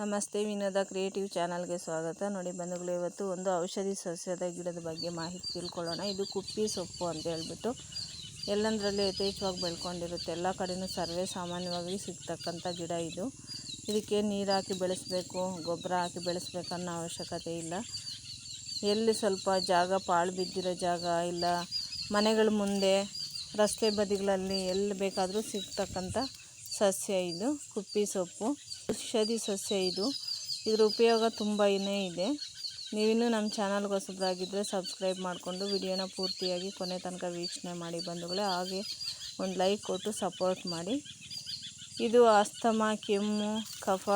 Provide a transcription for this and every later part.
ನಮಸ್ತೆ, ವಿನೋದ ಕ್ರಿಯೇಟಿವ್ ಚಾನಲ್ಗೆ ಸ್ವಾಗತ. ನೋಡಿ ಬಂಧುಗಳು, ಇವತ್ತು ಒಂದು ಔಷಧಿ ಸಸ್ಯದ ಗಿಡದ ಬಗ್ಗೆ ಮಾಹಿತಿ ತಿಳ್ಕೊಳ್ಳೋಣ. ಇದು ಕುಪ್ಪಿ ಸೊಪ್ಪು ಅಂತ ಹೇಳ್ಬಿಟ್ಟು ಎಲ್ಲಂದರಲ್ಲಿ ಯಥೇಚ್ಛವಾಗಿ ಬೆಳ್ಕೊಂಡಿರುತ್ತೆ. ಎಲ್ಲ ಕಡೆಯೂ ಸರ್ವೇ ಸಾಮಾನ್ಯವಾಗಿ ಸಿಗ್ತಕ್ಕಂಥ ಗಿಡ ಇದು. ಇದಕ್ಕೆ ನೀರು ಹಾಕಿ ಬೆಳೆಸಬೇಕು, ಗೊಬ್ಬರ ಹಾಕಿ ಬೆಳೆಸ್ಬೇಕನ್ನೋ ಅವಶ್ಯಕತೆ ಇಲ್ಲ. ಎಲ್ಲಿ ಸ್ವಲ್ಪ ಜಾಗ ಪಾಳು ಬಿದ್ದಿರೋ ಜಾಗ ಇಲ್ಲ, ಮನೆಗಳ ಮುಂದೆ, ರಸ್ತೆ ಬದಿಗಳಲ್ಲಿ ಎಲ್ಲಿ ಬೇಕಾದರೂ ಸಿಗ್ತಕ್ಕಂಥ ಸಸ್ಯ ಇದು, ಕುಪ್ಪಿ ಸೊಪ್ಪು. ಔಷಧಿ ಸಸ್ಯ ಇದು. ಇದರ ಉಪಯೋಗ ತುಂಬಾ ಇದೆ. ನೀವಿನ್ನೂ ನಮ್ಮ ಚಾನಲ್ಗೆ ಹೊಸದಾಗಿದ್ದರೆ ಸಬ್ಸ್ಕ್ರೈಬ್ ಮಾಡಿಕೊಂಡು ವಿಡಿಯೋನ ಪೂರ್ತಿಯಾಗಿ ಕೊನೆ ತನಕ ವೀಕ್ಷಣೆ ಮಾಡಿ ಬಂಧುಗಳೇ. ಹಾಗೆ ಒಂದು ಲೈಕ್ ಕೊಟ್ಟು ಸಪೋರ್ಟ್ ಮಾಡಿ. ಇದು ಅಸ್ತಮ ಕೆಮ್ಮು, ಕಫ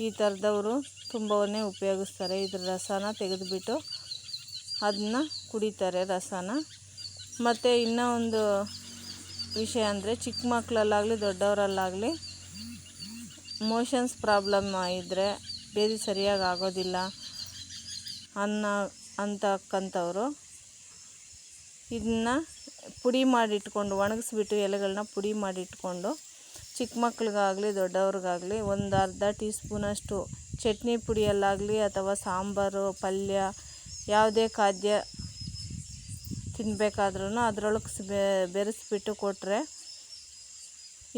ಈ ಥರದವರು ತುಂಬವನ್ನೇ ಉಪಯೋಗಿಸ್ತಾರೆ. ಇದ್ರ ರಸನ ತೆಗೆದುಬಿಟ್ಟು ಅದನ್ನ ಕುಡಿತಾರೆ ರಸನ. ಮತ್ತು ಇನ್ನೂ ಒಂದು ವಿಷಯ ಅಂದರೆ ಚಿಕ್ಕ ಮಕ್ಕಳಲ್ಲಾಗಲಿ ದೊಡ್ಡವರಲ್ಲಾಗಲಿ ಮೋಷನ್ಸ್ ಪ್ರಾಬ್ಲಮ್ ಇದ್ದರೆ ಬೇದಿ ಸರಿಯಾಗಿ ಆಗೋದಿಲ್ಲ ಅನ್ನೋ ಅಂತಕ್ಕಂಥವ್ರು ಇದನ್ನ ಪುಡಿ ಮಾಡಿಟ್ಕೊಂಡು ಒಣಗಿಸ್ಬಿಟ್ಟು ಎಲೆಗಳನ್ನ ಪುಡಿ ಮಾಡಿಟ್ಕೊಂಡು ಚಿಕ್ಕ ಮಕ್ಳಿಗಾಗಲಿ, ದೊಡ್ಡವ್ರಿಗಾಗಲಿ ಒಂದು ಅರ್ಧ ಟೀ ಸ್ಪೂನಷ್ಟು ಚಟ್ನಿ ಪುಡಿಯಲ್ಲಾಗಲಿ ಅಥವಾ ಸಾಂಬಾರು, ಪಲ್ಯ, ಯಾವುದೇ ಖಾದ್ಯ ತಿನ್ನಬೇಕಾದ್ರೂ ಅದರೊಳಗೆ ಬೆರೆಸ್ಬಿಟ್ಟು ಕೊಟ್ಟರೆ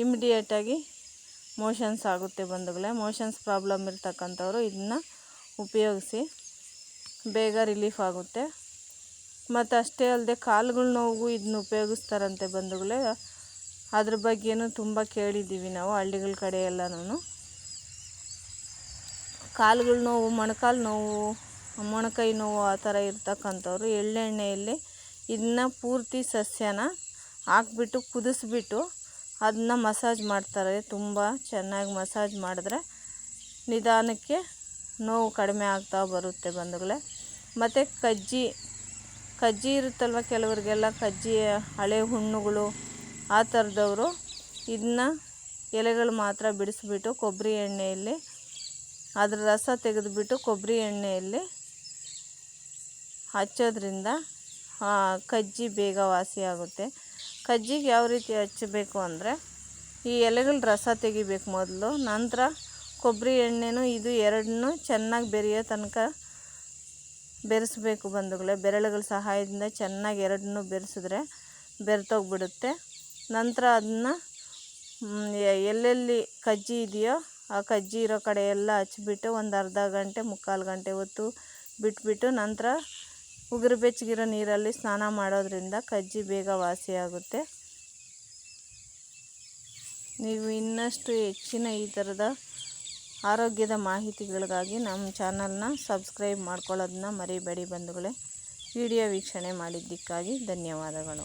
ಇಮಿಡಿಯೇಟಾಗಿ ಮೋಷನ್ಸ್ ಆಗುತ್ತೆ ಬಂಧುಗಳೇ. ಮೋಷನ್ಸ್ ಪ್ರಾಬ್ಲಮ್ ಇರ್ತಕ್ಕಂಥವ್ರು ಇದನ್ನ ಉಪಯೋಗಿಸಿ ಬೇಗ ರಿಲೀಫ್ ಆಗುತ್ತೆ. ಮತ್ತು ಅಷ್ಟೇ ಅಲ್ಲದೆ ಕಾಲುಗಳ ನೋವು ಇದನ್ನ ಉಪಯೋಗಿಸ್ತಾರಂತೆ ಬಂಧುಗಳೇ. ಅದ್ರ ಬಗ್ಗೆನೂ ತುಂಬ ಕೇಳಿದ್ದೀವಿ ನಾವು, ಹಳ್ಳಿಗಳ ಕಡೆ ಎಲ್ಲನೂ ಕಾಲುಗಳ ನೋವು, ಮೊಣಕಾಲು ನೋವು, ಮೊಣಕೈ ನೋವು ಆ ಥರ ಇರ್ತಕ್ಕಂಥವ್ರು ಎಳ್ಳೆಣ್ಣೆಯಲ್ಲಿ ಇದನ್ನ ಪೂರ್ತಿ ಸಸ್ಯನ ಹಾಕ್ಬಿಟ್ಟು ಕುದಿಸ್ಬಿಟ್ಟು ಅದನ್ನ ಮಸಾಜ್ ಮಾಡ್ತಾರೆ. ತುಂಬ ಚೆನ್ನಾಗಿ ಮಸಾಜ್ ಮಾಡಿದ್ರೆ ನಿಧಾನಕ್ಕೆ ನೋವು ಕಡಿಮೆ ಆಗ್ತಾ ಬರುತ್ತೆ ಬಂಧುಗಳೇ. ಮತ್ತು ಕಜ್ಜಿ ಕಜ್ಜಿ ಇರುತ್ತಲ್ವ ಕೆಲವರಿಗೆಲ್ಲ ಕಜ್ಜಿ ಹಳೆ ಹುಣ್ಣುಗಳು, ಆ ಥರದವರು ಇದನ್ನ ಎಲೆಗಳು ಮಾತ್ರ ಬಿಡಿಸ್ಬಿಟ್ಟು ಕೊಬ್ಬರಿ ಎಣ್ಣೆಯಲ್ಲಿ, ಅದರ ರಸ ತೆಗೆದುಬಿಟ್ಟು ಕೊಬ್ಬರಿ ಎಣ್ಣೆಯಲ್ಲಿ ಹಚ್ಚೋದ್ರಿಂದ ಕಜ್ಜಿ ಬೇಗ ವಾಸಿಯಾಗುತ್ತೆ. ಕಜ್ಜಿಗೆ ಯಾವ ರೀತಿ ಹಚ್ಚಬೇಕು ಅಂದರೆ ಈ ಎಲೆಗಳ ರಸ ತೆಗಿಬೇಕು ಮೊದಲು, ನಂತರ ಕೊಬ್ಬರಿ ಎಣ್ಣೆನೂ ಇದು ಎರಡನ್ನೂ ಚೆನ್ನಾಗಿ ಬೆರೆಯೋ ತನಕ ಬೆರೆಸ್ಬೇಕು ಬಂಧುಗಳೇ. ಬೆರಳುಗಳ ಸಹಾಯದಿಂದ ಚೆನ್ನಾಗಿ ಎರಡನ್ನೂ ಬೆರೆಸಿದ್ರೆ ಬೆರೆತೋಗ್ಬಿಡುತ್ತೆ. ನಂತರ ಅದನ್ನ ಎಲ್ಲೆಲ್ಲಿ ಕಜ್ಜಿ ಇದೆಯೋ ಆ ಕಜ್ಜಿ ಇರೋ ಕಡೆ ಎಲ್ಲ ಹಚ್ಬಿಟ್ಟು ಒಂದು ಅರ್ಧ ಗಂಟೆ, ಮುಕ್ಕಾಲು ಗಂಟೆ ಹೊತ್ತು ಬಿಟ್ಬಿಟ್ಟು ನಂತರ ಉಗುರು ಬೆಚ್ಚಗಿರೋ ನೀರಲ್ಲಿ ಸ್ನಾನ ಮಾಡೋದ್ರಿಂದ ಕಜ್ಜಿ ಬೇಗ ವಾಸಿಯಾಗುತ್ತೆ. ನೀವು ಇನ್ನಷ್ಟು ಹೆಚ್ಚಿನ ಈ ಥರದ ಆರೋಗ್ಯದ ಮಾಹಿತಿಗಳಿಗಾಗಿ ನಮ್ಮ ಚಾನಲ್ನ ಸಬ್ಸ್ಕ್ರೈಬ್ ಮಾಡ್ಕೊಳ್ಳೋದನ್ನ ಮರಿಬೇಡಿ ಬಂಧುಗಳೇ. ವಿಡಿಯೋ ವೀಕ್ಷಣೆ ಮಾಡಿದ್ದಕ್ಕಾಗಿ ಧನ್ಯವಾದಗಳು.